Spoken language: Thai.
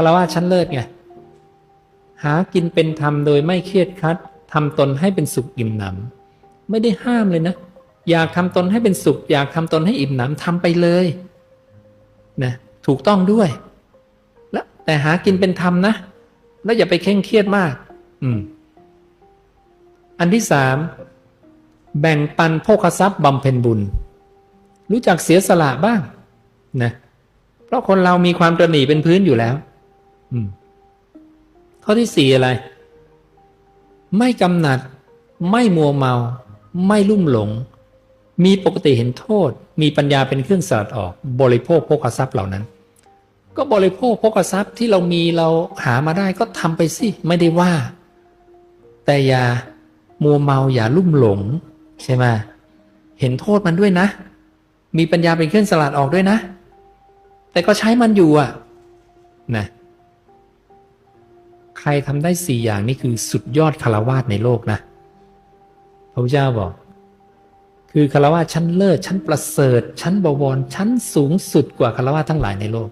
คารวะชั้นเลิศไงหากินเป็นธรรมโดยไม่เครียดครัดทำตนให้เป็นสุขอิ่มหนำไม่ได้ห้ามเลยนะ อยากทำตนให้เป็นสุข อยากทำตนให้อิ่มหนำทำไปเลยนะถูกต้องด้วย แล้วแต่หากินเป็นธรรมนะ แล้วอย่าไปเคร่งเครียดมาก อืม อันที่สามแบ่งปันโภคทรัพย์บำเพ็ญบุญ รู้จักเสียสละบ้างนะเพราะคนเรามีความตระหนี่เป็นพื้นอยู่แล้ว ข้อที่สี่อะไร ไม่กำหนัด ไม่มัวเมา ไม่ลุ่มหลง มีปกติเห็นโทษ มีปัญญาเป็นเครื่องสลัดออก บริโภคโภคทรัพย์เหล่านั้น ก็บริโภคโภคทรัพย์ที่เรามีเราหามาได้ก็ทำไปสิ ไม่ได้ว่า แต่อย่ามัวเมาอย่าลุ่มหลง ใช่ไหมเห็นโทษมันด้วยนะ มีปัญญาเป็นเครื่องสลัดออกด้วยนะ แต่ก็ใช้มันอยู่อะ นะ ใครทำได้สี่อย่างนี่คือสุดยอดคารวาสในโลกนะพระพุทธเจ้าบอก คือคารวะชั้นเลิศชั้นประเสริฐ ชั้นบวรชั้นสูงสุดกว่าคารวาสทั้งหลายในโลก